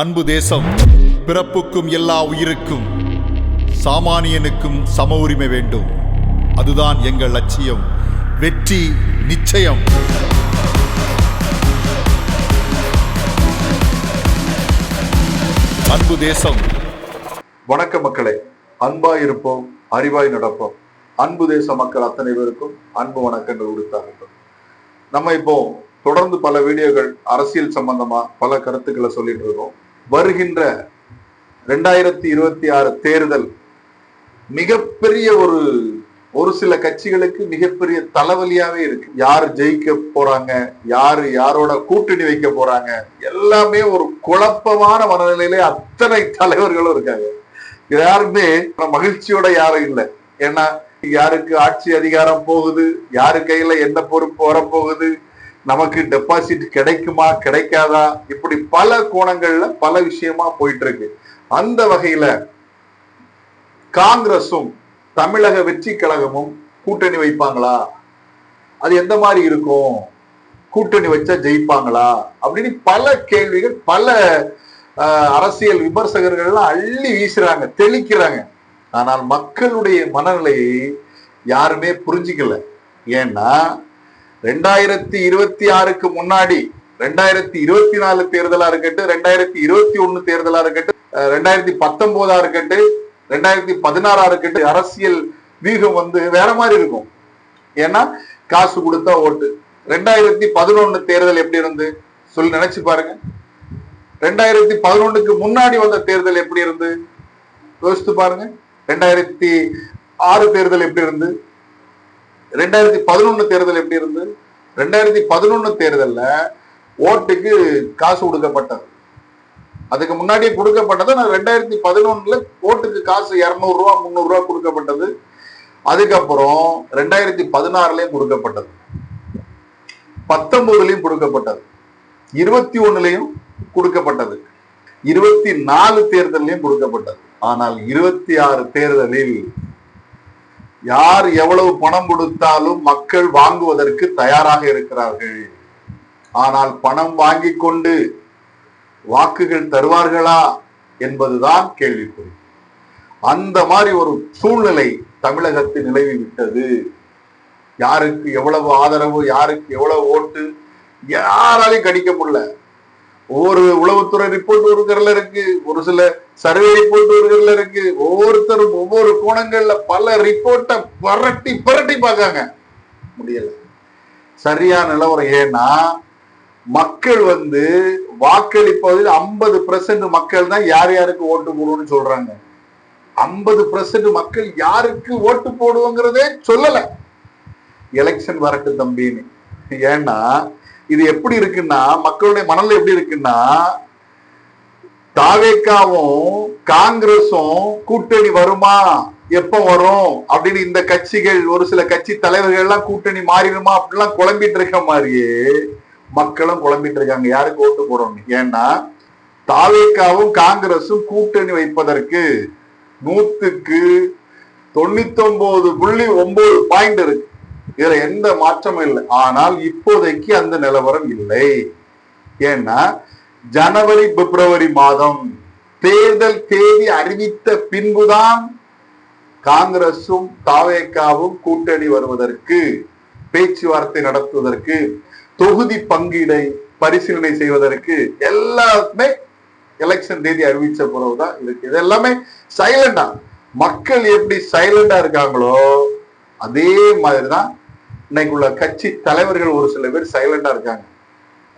அன்பு தேசம் பிறப்புக்கும் எல்லா உயிருக்கும் சாமானியனுக்கும் சம உரிமை வேண்டும். அதுதான் எங்கள் லட்சியம் வெற்றி நிச்சயம். அன்பு தேசம். வணக்க மக்களே அன்பாய் இருப்போம் அறிவாய் நடப்போம். அன்பு தேச மக்கள் அத்தனை பேருக்கும் அன்பு வணக்கங்கள் உடுத்தாகட்டும். நம்ம இப்போ தொடர்ந்து பல வீடியோகள் அரசியல் சம்பந்தமா பல கருத்துக்களை சொல்லிட்டு இருக்கோம். வருகின்ற ரெண்டாயிரத்தி இருபத்தி ஆறு தேர்தல் மிகப்பெரிய ஒரு ஒரு சில கட்சிகளுக்கு மிகப்பெரிய தலைவலியாவே இருக்கு. யார் ஜெயிக்க போறாங்க? யாரு யாரோட கூட்டணி வைக்க போறாங்க? எல்லாமே ஒரு குழப்பமான மனநிலையிலே அத்தனை தலைவர்களும் இருக்காங்க. யாருமே மகிழ்ச்சியோட யாரும் இல்லை. ஏன்னா யாருக்கு ஆட்சி அதிகாரம் போகுது? யாரு கையில எந்த பொறுப்பு வரப்போகுது? நமக்கு டெபாசிட் கிடைக்குமா கிடைக்காதா? இப்படி பல கோணங்கள்ல பல விஷயமா போயிட்டு இருக்கு அந்த வகையில காங்கிரஸும் தமிழக வெற்றி கழகமும் கூட்டணி வைப்பாங்களா? அது எந்த மாதிரி இருக்கும்? கூட்டணி வச்சா ஜெயிப்பாங்களா? அப்படின்னு பல கேள்விகள் பல ஆஹ், அரசியல் விமர்சகர்கள்லாம் அள்ளி வீசுறாங்க தெளிக்கிறாங்க. ஆனால் மக்களுடைய மனநிலையை யாருமே புரிஞ்சுக்கல. ஏன்னா ரெண்டாயிரத்தி இருபத்தி ஆறுக்கு முன்னாடி ரெண்டாயிரத்தி இருபத்தி நாலு தேர்தலா இருக்கட்டும் ரெண்டாயிரத்தி இருபத்தி ஒண்ணு தேர்தலா இருக்கட்டும் ரெண்டாயிரத்தி பத்தொன்பதா இருக்கட்டும் ரெண்டாயிரத்தி பதினாறா இருக்கட்டும் அரசியல் வீகம் வந்து வேற மாதிரி இருக்கும். ஏன்னா காசு கொடுத்தா ஓட்டு. ரெண்டாயிரத்தி பதினொன்னு தேர்தல் எப்படி இருந்து? சொல்லி நினைச்சு பாருங்க. ரெண்டாயிரத்தி பதினொன்னுக்கு முன்னாடி வந்த தேர்தல் எப்படி இருந்து? யோசித்து பாருங்க. ரெண்டாயிரத்தி ஆறு தேர்தல் எப்படி இருந்து? ரெண்டாயிரத்தி பதினொன்னு தேர்தல் எப்படி இருந்தது? ரெண்டாயிரத்தி பதினொன்னு தேர்தல்ல ஓட்டுக்கு காசு கொடுக்கப்பட்டது அதுக்கு முன்னாடியே கொடுக்கப்பட்டது நான் ரெண்டாயிரத்தி பதினொன்னுல ஓட்டுக்கு காசு இருநூறு முந்நூறுரூவா முந்நூறு ரூபா கொடுக்கப்பட்டது. அதுக்கப்புறம் ரெண்டாயிரத்தி பதினாறுலயும் கொடுக்கப்பட்டது. பத்தொன்பதுலயும் கொடுக்கப்பட்டது. இருபத்தி ஒண்ணுலயும் கொடுக்கப்பட்டது. இருபத்தி நாலு தேர்தலையும் கொடுக்கப்பட்டது. ஆனால் இருபத்தி ஆறு தேர்தலில் யார் எவ்வளவு பணம் கொடுத்தாலும் மக்கள் வாங்குவதற்கு தயாராக இருக்கிறார்கள். ஆனால் பணம் வாங்கி கொண்டு வாக்குகள் தருவார்களா என்பதுதான் கேள்விக்குறி. அந்த மாதிரி ஒரு சூழ்நிலை தமிழகத்தில் நிலவி விட்டது. யாருக்கு எவ்வளவு ஆதரவு யாருக்கு எவ்வளவு ஓட்டு யாராலையும் கணிக்க முடியல. ஒவ்வொரு உளவுத்துறை ரிப்போர்ட் ஒரு கரில் இருக்கு ஒரு சில சர்வே ரிப்போர்ட் ஒரு கரில் இருக்கு. ஒவ்வொருத்தரும் ஒவ்வொரு கோணங்கள்ல பல ரிப்போர்ட்டை பரட்டி பரட்டி பார்க்காங்க. முடியல. சரியான நிலவரம் ஏன்னா மக்கள் வந்து வாக்களிப்பதில் ஐம்பது பெர்சன்ட் மக்கள் தான் யார் யாருக்கு ஓட்டு போடுவோம்னு சொல்றாங்க. ஐம்பது பெர்சன்ட் மக்கள் யாருக்கு ஓட்டு போடுவோங்கிறதே சொல்லலை. எலெக்ஷன் வரட்டு தம்பின்னு ஏன்னா இது எப்படி இருக்குன்னா மக்களுடைய மனநிலை எப்படி இருக்குன்னா தாவேக்காவும் காங்கிரஸும் கூட்டணி வருமா? எப்ப வரும்? அப்படின்னு இந்த கட்சிகள் ஒரு சில கட்சி தலைவர்கள் எல்லாம் கூட்டணி மாறிடுமா? அப்படிலாம் குழம்பிட்டு இருக்க மாதிரியே மக்களும் குழம்பிட்டு இருக்காங்க. யாருக்கு ஓட்டு போடணும்? ஏன்னா தாவேக்காவும் காங்கிரஸும் கூட்டணி வைப்பதற்கு நூத்துக்கு தொண்ணூத்தி ஒன்பது புள்ளி ஒன்பது பாயிண்ட் இருக்கு. இதுல எந்த மாற்றமும் இல்லை. ஆனால் இப்போதைக்கு அந்த நிலவரம் இல்லை. ஏன்னா ஜனவரி பிப்ரவரி மாதம் தேர்தல் தேதி அறிவித்த பின்புதான் காங்கிரசும் தாவேக்காவும் கூட்டணி வருவதற்கு பேச்சுவார்த்தை நடத்துவதற்கு தொகுதி பங்கீடை பரிசீலனை செய்வதற்கு எல்லாமே எலெக்ஷன் தேதி அறிவிச்ச பிறகுதான் இருக்கு. இது எல்லாமே சைலண்டா மக்கள் எப்படி சைலண்டா இருக்காங்களோ அதே மாதிரிதான் இன்னைக்கு உள்ள கட்சி தலைவர்கள் ஒரு சில பேர் சைலண்டா இருக்காங்க.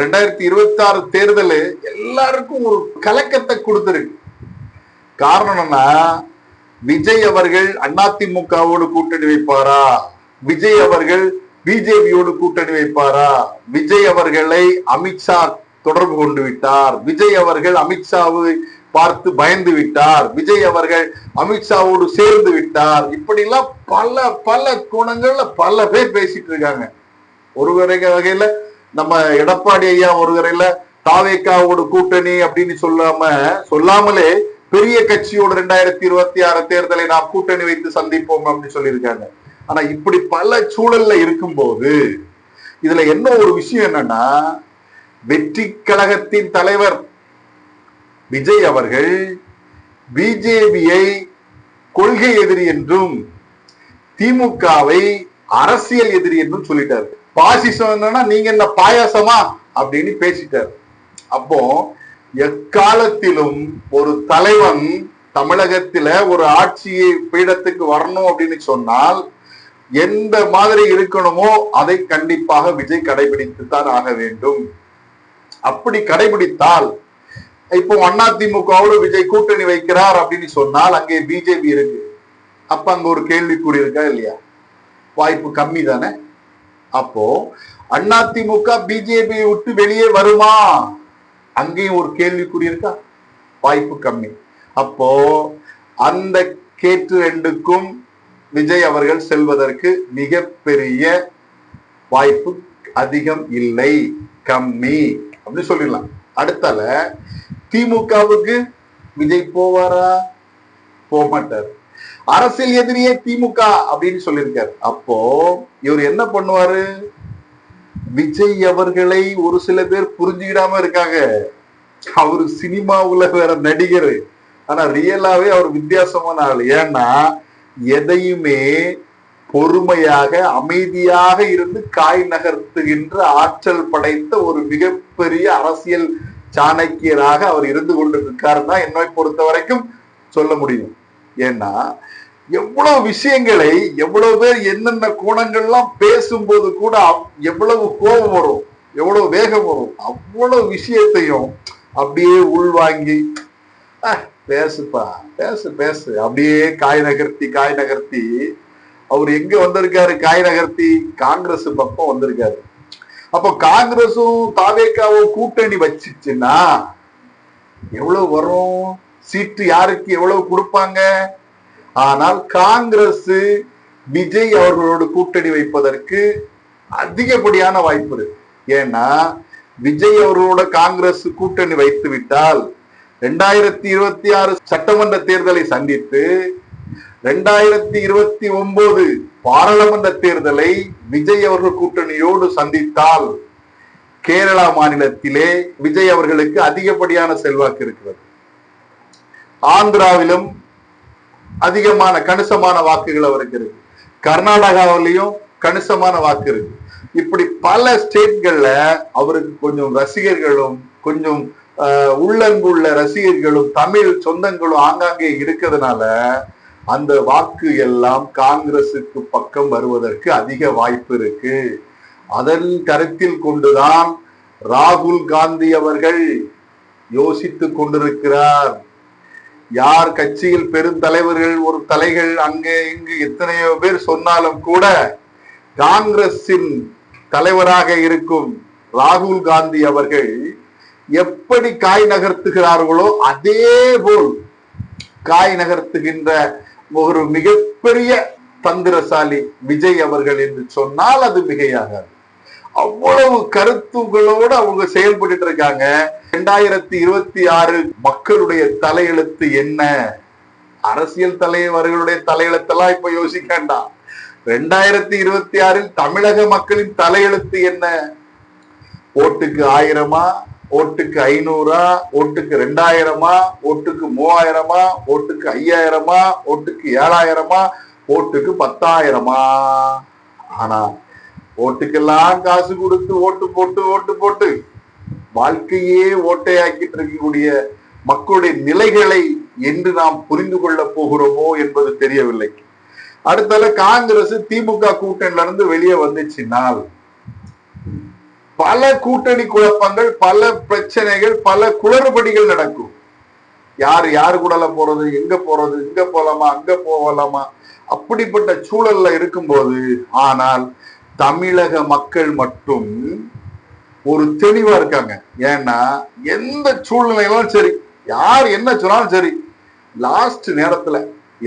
ரெண்டாயிரத்தி இருபத்தி ஆறு தேர்தல் எல்லாருக்கும் ஒரு கலக்கத்தை கொடுத்துருக்கு. காரணம் என்னன்னா விஜய் அவர்கள் அதிமுகவோடு கூட்டணி வைப்பாரா? விஜய் அவர்கள் பிஜேபியோடு கூட்டணி வைப்பாரா? விஜய் அவர்களை அமித்ஷா தொடர்பு கொண்டு விட்டார். விஜய் அவர்கள் அமித்ஷாவை பார்த்து பயந்து விட்டார். விஜய் அவர்கள் அமித்ஷாவோடு சேர்ந்து விட்டார். இப்படிலாம் பல பல குணங்கள்ல பல பேர் பேசிட்டு இருக்காங்க. ஒரு வகையில நம்ம எடப்பாடி ஐயா ஒரு வரையில தாவேக்காவோட கூட்டணி அப்படின்னு சொல்லாம சொல்லாமலே பெரிய கட்சியோட ரெண்டாயிரத்தி இருபத்தி ஆறு தேர்தலை நாம் கூட்டணி வைத்து சந்திப்போம் அப்படின்னு சொல்லியிருக்காங்க. ஆனா இப்படி பல சூழல்ல இருக்கும்போது இதுல என்ன ஒரு விஷயம் என்னன்னா வெற்றி கழகத்தின் தலைவர் விஜய் அவர்கள் பிஜேபியை கொள்கை எதிரி என்றும் திமுகவை அரசியல் எதிரி என்றும் சொல்லிட்டாரு. பாசிசம் என்னன்னா நீங்க என்ன பாயாசமா? அப்படின்னு பேசிட்டாரு. அப்போ எக்காலத்திலும் ஒரு தலைவன் தமிழகத்தில ஒரு ஆட்சியை பீடத்துக்கு வரணும் அப்படின்னு சொன்னால் எந்த மாதிரி இருக்கணுமோ அதை கண்டிப்பாக விஜய் கடைபிடித்து தான் ஆக வேண்டும். அப்படி கடைபிடித்தால் இப்போ அதிமுகவோட விஜய் கூட்டணி வைக்கிறார் அப்படின்னு சொன்னால் அங்கே பிஜேபி இருக்கு. அப்ப அங்க ஒரு கேள்விக்குறி இருக்கா இல்லையா? வாய்ப்பு கம்மி தானே? அப்போ அதிமுக பிஜேபி விட்டு வெளியே வருமா? அங்கேயும் ஒரு கேள்விக்குறி இருக்கா வாய்ப்பு கம்மி. அப்போ அந்த கேட்டு ரெண்டுக்கும் விஜய் அவர்கள் செல்வதற்கு மிகப்பெரிய வாய்ப்பு அதிகம் இல்லை. கம்மி. அப்படின்னு சொல்லிடலாம். அடுத்தால திமுகவுக்கு விஜய் போவாரா? போக மாட்டார் அரசியல் எதிரியே திமுக அப்படின்னு சொல்லியிருக்காரு. அப்போ இவர் என்ன பண்ணுவாரு? விஜய் அவர்களை ஒரு சில பேர் புரிஞ்சுக்கிடாம இருக்காங்க. அவரு சினிமாவுல வேற நடிகர். ஆனா ரியலாவே அவர் வித்தியாசமான ஆள். ஏன்னா எதையுமே பொறுமையாக அமைதியாக இருந்து காய் நகர்த்துகின்ற ஆற்றல் படைத்த ஒரு மிகப்பெரிய அரசியல் சாணக்கியராக அவர் இருந்து கொண்டு இருக்காருன்னா என்னை பொறுத்த வரைக்கும் சொல்ல முடியும். ஏன்னா எவ்வளவு விஷயங்களை எவ்வளவு பேர் என்னென்ன கோணங்கள்லாம் பேசும்போது கூட எவ்வளவு கோபம் வரும் எவ்வளவு வேகம் வரும் அவ்வளவு விஷயத்தையும் அப்படியே உள்வாங்கி பேசுப்பா பேசு பேசு. அப்படியே காய் நகர்த்தி காய் நகர்த்தி அவர் எங்க வந்திருக்காரு? காய் நகர்த்தி காங்கிரஸ் பக்கம் வந்திருக்காரு. அப்போ காங்கிரஸும் தாவேக்காவும் கூட்டணி வச்சுச்சுன்னா எவ்வளவு வரும்? சீட்டு யாருக்கு எவ்வளவு கொடுப்பாங்க? ஆனால் காங்கிரஸ் விஜய் அவர்களோடு கூட்டணி வைப்பதற்கு அதிகப்படியான வாய்ப்பு இருக்கு. ஏன்னா விஜய் அவர்களோட காங்கிரஸ் கூட்டணி வைத்து விட்டால் ரெண்டாயிரத்தி இருபத்தி ஆறு சட்டமன்ற தேர்தலை சந்தித்து ரெண்டாயிரத்தி இருபத்தி ஒன்பது பாராளுமன்ற தேர்தலை விஜய் அவர்கள் கூட்டணியோடு சந்தித்தால் கேரளா மாநிலத்திலே விஜய் அவர்களுக்கு அதிகப்படியான செல்வாக்கு இருக்கிறது. ஆந்திராவிலும் அதிகமான கணிசமான வாக்குகள் அவருக்கு இருக்கு கர்நாடகாவிலையும் கணிசமான வாக்கு இருக்கு. இப்படி பல ஸ்டேட்கள்ல அவருக்கு கொஞ்சம் ரசிகர்களும் கொஞ்சம் ஆஹ், உள்ளன்புள்ள ரசிகர்களும் தமிழ் சொந்தங்களும் ஆங்காங்கே இருக்கிறதுனால அந்த வாக்கு எல்லாம் காங்கிரசுக்கு பக்கம் வருவதற்கு அதிக வாய்ப்பு இருக்கு. அதன் கருத்தில் கொண்டுதான் ராகுல் காந்தி அவர்கள் யோசித்துக் கொண்டிருக்கிறார். யார் கட்சியில் பெருந்தலைவர்கள் ஒரு தலைகள் அங்கே இங்கு எத்தனையோ பேர் சொன்னாலும் கூட காங்கிரசின் தலைவராக இருக்கும் ராகுல் காந்தி அவர்கள் எப்படி காய் நகர்த்துகிறார்களோ அதே போல் காய் நகர்த்துகின்ற ஒரு மிகப்பெரிய தந்திரசாலி விஜய் அவர்கள் என்று சொன்னால் அது மிகையாகாது. அவ்வளவு கருத்துகளோடு அவங்க செயல்பட்டு இருக்காங்க. ரெண்டாயிரத்தி இருபத்தி ஆறு மக்களுடைய தலையெழுத்து என்ன? அரசியல் தலைவர்களுடைய தலையெழுத்தெல்லாம் இப்ப யோசிக்க வேண்டாம். ரெண்டாயிரத்தி இருபத்தி ஆறில் தமிழக மக்களின் தலையெழுத்து என்ன? ஓட்டுக்கு ஆயிரமா? ஓட்டுக்கு ஐநூறா ஓட்டுக்கு ரெண்டாயிரமா ஓட்டுக்கு மூவாயிரமா ஓட்டுக்கு ஐயாயிரமா ஓட்டுக்கு ஏழாயிரமா ஓட்டுக்கு பத்தாயிரமா. ஆனா ஓட்டுக்கெல்லாம் காசு கொடுத்து ஓட்டு போட்டு ஓட்டு போட்டு வாழ்க்கையே ஓட்டையாக்கிட்டு இருக்கக்கூடிய மக்களுடைய நிலைகளை என்று நாம் புரிந்து கொள்ள போகிறோமோ என்பது தெரியவில்லை. அடுத்தால காங்கிரஸ் திமுக கூட்டணியில இருந்து வெளியே வந்துச்சுன்னா பல கூட்டணி குழப்பங்கள் பல பிரச்சனைகள் பல குளறுபடிகள் நடக்கும். யார் யாரு கூடல போறது? எங்க போறது? இங்க போலாமா? அங்க போகலாமா அப்படிப்பட்ட சூழல்ல இருக்கும்போது ஆனால் தமிழக மக்கள் மட்டும் ஒரு தெளிவா இருக்காங்க. ஏன்னா எந்த சூழ்நிலையிலும் சரி யார் என்ன சொன்னாலும் சரி லாஸ்ட் நேரத்துல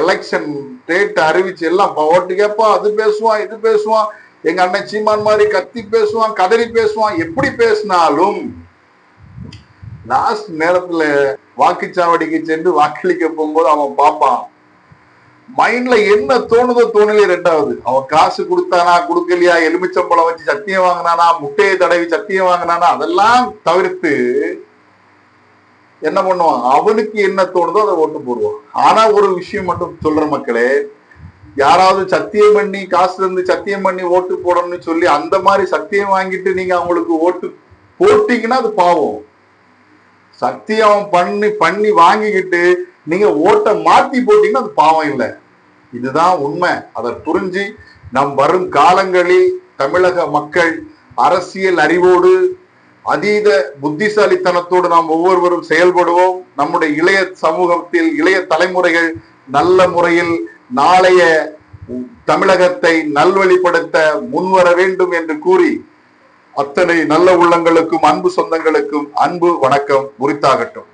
எலெக்ஷன் டேட் அறிவிச்சு எல்லாம் ஓட்டு கேட்பான் அது பேசுவான் இது பேசுவான் எங்க அண்ணன் சீமான் மாதிரி கத்தி பேசுவான் கதறி பேசுவான் எப்படி பேசினாலும் லாஸ்ட் நேரத்துல வாக்குச்சாவடிக்கு சென்று வாக்களிக்க போகும்போது அவன் பார்ப்பான். மைண்ட்ல என்ன தோணுதோ தோணலையே ரெண்டாவது. அவன் காசு கொடுத்தானா கொடுக்கலையா எலுமிச்சம்பழம் வச்சு சத்தியம் வாங்கினானா முட்டையை தடவி சத்தியம் வாங்கினானா அதெல்லாம் தவிர்த்து என்ன பண்ணுவான்? அவனுக்கு என்ன தோணுதோ அதை ஓட்டு போடுவான். ஆனா ஒரு விஷயம் மட்டும் சொல்ற மக்களே யாராவது சத்தியம் பண்ணி காசு தந்து சத்தியம் பண்ணி ஓட்டு போடணும்னு சொல்லி அந்த மாதிரி சத்தியம் வாங்கிட்டு நீங்க அவங்களுக்கு ஓட்டு போட்டீங்கன்னா அது பாவம். சத்தியம் பண்ணி பண்ணி வாங்கிக்கிட்டு நீங்க ஓட்டை மாத்தி போட்டீங்கன்னா அது பாவம் இல்லை. இதுதான் உண்மை. அதை புரிஞ்சு நம் வரும் காலங்களில் தமிழக மக்கள் அரசியல் அறிவோடு அதீத புத்திசாலித்தனத்தோடு நாம் ஒவ்வொருவரும் செயல்படுவோம். நம்முடைய இளைய சமூகத்தில் இளைய தலைமுறைகள் நல்ல முறையில் நாளைய தமிழகத்தை நல்வழிப்படுத்த முன்வர வேண்டும் என்று கூறி அத்தனை நல்ல உள்ளங்களுக்கும் அன்பு சொந்தங்களுக்கும் அன்பு வணக்கம். உரித்தாகட்டும்